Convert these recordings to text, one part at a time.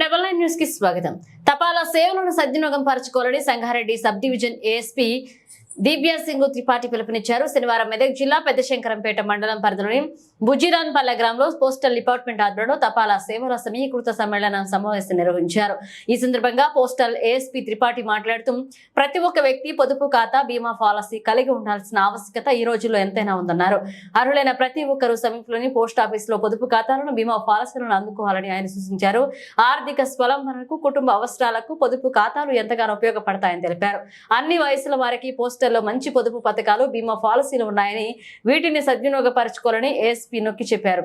Double nine న్యూస్కి స్వాగతం. తపాలా సేవలను సద్వినియోగం పరచుకోవాలని Sangareddy sub division ASP Divya Singh Tripathi పిలుపునిచ్చారు. శనివారం మెదక్ జిల్లా పెద్దశంకరంపేట మండలం పరిధిలోని బుజిరాన్పల్లె గ్రామంలో పోస్టల్ డిపార్ట్మెంట్ ఆధ్వర్యంలో తపాలా సేవల సమీకృత సమ్మేళన సమావేశం నిర్వహించారు. ఈ సందర్భంగా పోస్టల్ ఏఎస్పీ త్రిపాఠి మాట్లాడుతూ ప్రతి ఒక్క వ్యక్తి పొదుపు ఖాతా బీమా పాలసీ కలిగి ఉండాల్సిన ఆవశ్యకత ఈ రోజుల్లో ఎంతైనా ఉందన్నారు. అర్హులైన ప్రతి ఒక్కరూ సమీపంలోని పోస్ట్ ఆఫీసులో పొదుపు ఖాతాలను బీమా పాలసీలను అందుకోవాలని ఆయన సూచించారు. ఆర్థిక స్వలంబనకు కుటుంబ అవసరాలకు పొదుపు ఖాతాలు ఎంతగానో ఉపయోగపడతాయని తెలిపారు. అన్ని వయసుల వారికి పోస్టల్ పోస్టర్లో మంచి పొదుపు పథకాలు బీమా పాలసీలు ఉన్నాయని వీటిని సద్వినియోగపరచుకోవాలని ఏఎస్పీ నొక్కి చెప్పారు.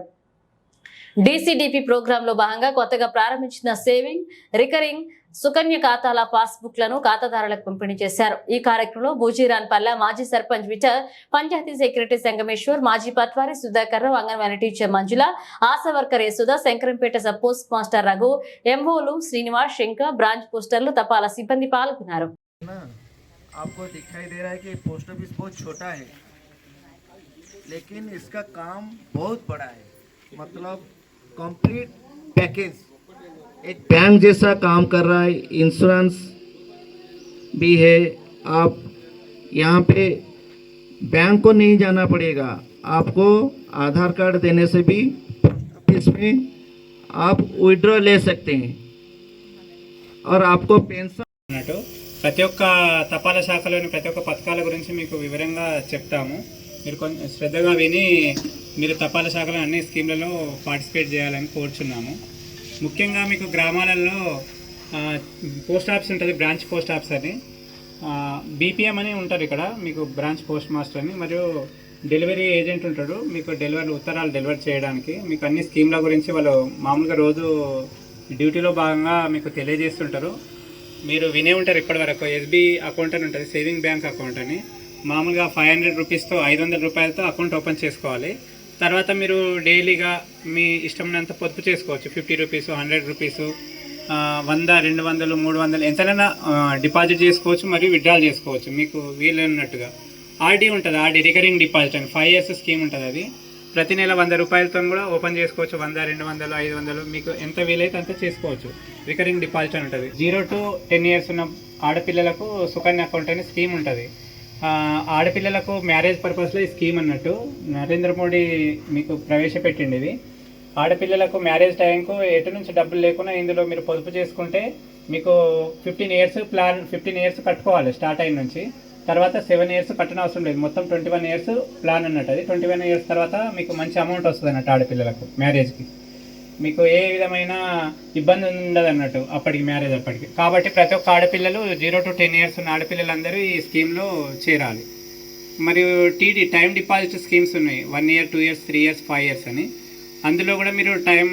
డీసీడీపీ ప్రోగ్రాంలో భాగంగా కొత్తగా ప్రారంభించిన సేవింగ్ రికరింగ్ సుకన్య ఖాతాల పాస్బుక్లను ఖాతాదారులకు పంపిణీ చేశారు. ఈ కార్యక్రమంలో బూజీరాన్ పల్ల మాజీ సర్పంచ్ విటర్ పంచాయతీ సెక్రటరీ సంగమేశ్వర్ మాజీ patwari Sudhakar Rao anganwadi teacher Manjula Asha worker Yashoda Shankarampet sub post master Raghu ఎంఓలు Srinivas Shankar branch పోస్టర్లు తపాలా సిబ్బంది పాల్గొన్నారు. आपको दिखाई दे रहा है कि पोस्ट ऑफ़िस बहुत छोटा है, लेकिन इसका काम बहुत बड़ा है। मतलब कंप्लीट पैकेज एक बैंक जैसा काम कर रहा है इंश्योरेंस भी है। आप यहाँ पे बैंक को नहीं जाना पड़ेगा। आपको आधार कार्ड देने से भी इसमें आप विड्रॉ ले सकते हैं। और आपको पेंशन ప్రతి ఒక్క తపాలా శాఖలోని ప్రతి ఒక్క పథకాల గురించి మీకు వివరంగా చెప్తాము. మీరు కొంచెం శ్రద్ధగా విని మీరు తపాలా శాఖలో అన్ని స్కీమ్లలో పార్టిసిపేట్ చేయాలని కోరుచున్నాము. ముఖ్యంగా మీకు గ్రామాలలో పోస్ట్ ఆఫీస్ ఉంటుంది బ్రాంచ్ పోస్ట్ ఆఫీస్ అని. బీపీఎం అని ఉంటారు ఇక్కడ మీకు బ్రాంచ్ పోస్ట్ మాస్టర్ అని. మరియు డెలివరీ ఏజెంట్ ఉంటాడు మీకు డెలివరీ ఉత్తరాలు డెలివరీ చేయడానికి. మీకు అన్ని స్కీమ్ల గురించి వాళ్ళు మామూలుగా రోజు డ్యూటీలో భాగంగా మీకు తెలియజేస్తుంటారు. మీరు వినే ఉంటారు ఇప్పటి వరకు. ఎస్బీ అకౌంట్ అని ఉంటుంది సేవింగ్ బ్యాంక్ అకౌంట్ అని. మామూలుగా ఫైవ్ హండ్రెడ్ రూపీస్తో ఐదు వందల రూపాయలతో అకౌంట్ ఓపెన్ చేసుకోవాలి. తర్వాత మీరు డైలీగా మీ ఇష్టమైనంత పొదుపు చేసుకోవచ్చు. ఫిఫ్టీ రూపీస్ హండ్రెడ్ రూపీస్ వంద రెండు వందలు మూడు వందలు ఎంతైనా డిపాజిట్ చేసుకోవచ్చు మరియు విత్డ్రాల్ చేసుకోవచ్చు. మీకు వీలైనట్టుగా. ఆర్డీ ఉంటుంది ఆర్డీ రికరింగ్ డిపాజిట్ అని. ఫైవ్ ఇయర్స్ స్కీమ్ ఉంటుంది అది. ప్రతి నెల వంద రూపాయలతో కూడా ఓపెన్ చేసుకోవచ్చు. వంద రెండు వందలు ఐదు వందలు. మీకు ఎంత వీలైతే అంత చేసుకోవచ్చు. రికరింగ్ డిపాజిట్ అని ఉంటుంది. జీరో టు టెన్ ఇయర్స్ ఉన్న ఆడపిల్లలకు సుకన్య అకౌంట్ అనే స్కీమ్ ఉంటుంది. ఆడపిల్లలకు మ్యారేజ్ పర్పస్లో ఈ స్కీమ్ అన్నట్టు నరేంద్ర మోడీ మీకు ప్రవేశపెట్టింది ఇది. ఆడపిల్లలకు మ్యారేజ్ టైంకు ఎటు నుంచి డబ్బులు లేకుండా ఇందులో మీరు పొదుపు చేసుకుంటే మీకు fifteen years plan fifteen years కట్టుకోవాలి స్టార్ట్ అయిన నుంచి. తర్వాత సెవెన్ ఇయర్స్ కట్టన అవసరం లేదు. మొత్తం ట్వంటీ వన్ ఇయర్స్ ప్లాన్ అన్నట్టు. అది ట్వంటీ వన్ ఇయర్స్ తర్వాత మీకు మంచి అమౌంట్ వస్తుంది అన్నట్టు ఆడపిల్లలకు మ్యారేజ్కి మీకు ఏ విధమైన ఇబ్బంది ఉండదు అన్నట్టు అప్పటికి మ్యారేజ్ అప్పటికి. కాబట్టి ప్రతి ఒక్క ఆడపిల్లలు జీరో టు టెన్ ఇయర్స్ ఉన్న ఆడపిల్లలందరూ ఈ స్కీమ్లో చేరాలి. మరియు టీడీ టైం డిపాజిట్ స్కీమ్స్ ఉన్నాయి. One year two years three years five years అని. అందులో కూడా మీరు టైం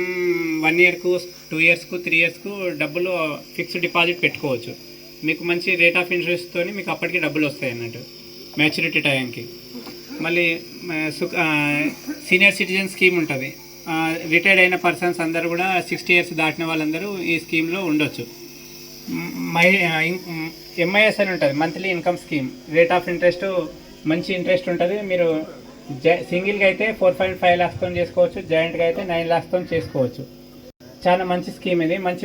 వన్ ఇయర్కు టూ ఇయర్స్కు త్రీ ఇయర్స్కు డబ్బులు ఫిక్స్డ్ డిపాజిట్ పెట్టుకోవచ్చు. మీకు మంచి రేట్ ఆఫ్ ఇంట్రెస్ట్తో మీకు అప్పటికి డబ్బులు వస్తాయి అన్నట్టు. మెచ్యూరిటీ టైంకి. మళ్ళీ సీనియర్ సిటిజన్ స్కీమ్ ఉంటుంది. రిటైర్డ్ అయిన పర్సన్స్ అందరూ కూడా సిక్స్టీ ఇయర్స్ దాటిన వాళ్ళందరూ ఈ స్కీమ్లో ఉండొచ్చు. మై ఎంఐఎస్ అని ఉంటుంది monthly income scheme rate of interest మంచి ఇంట్రెస్ట్ ఉంటుంది. మీరు జ సింగిల్గా అయితే ఫోర్ పాయింట్ ఫైవ్ ల్యాక్స్తో చేసుకోవచ్చు జాయింట్గా అయితే నైన్ ల్యాక్స్తో చేసుకోవచ్చు. చాలా మంచి స్కీమ్ ఇది. మంచి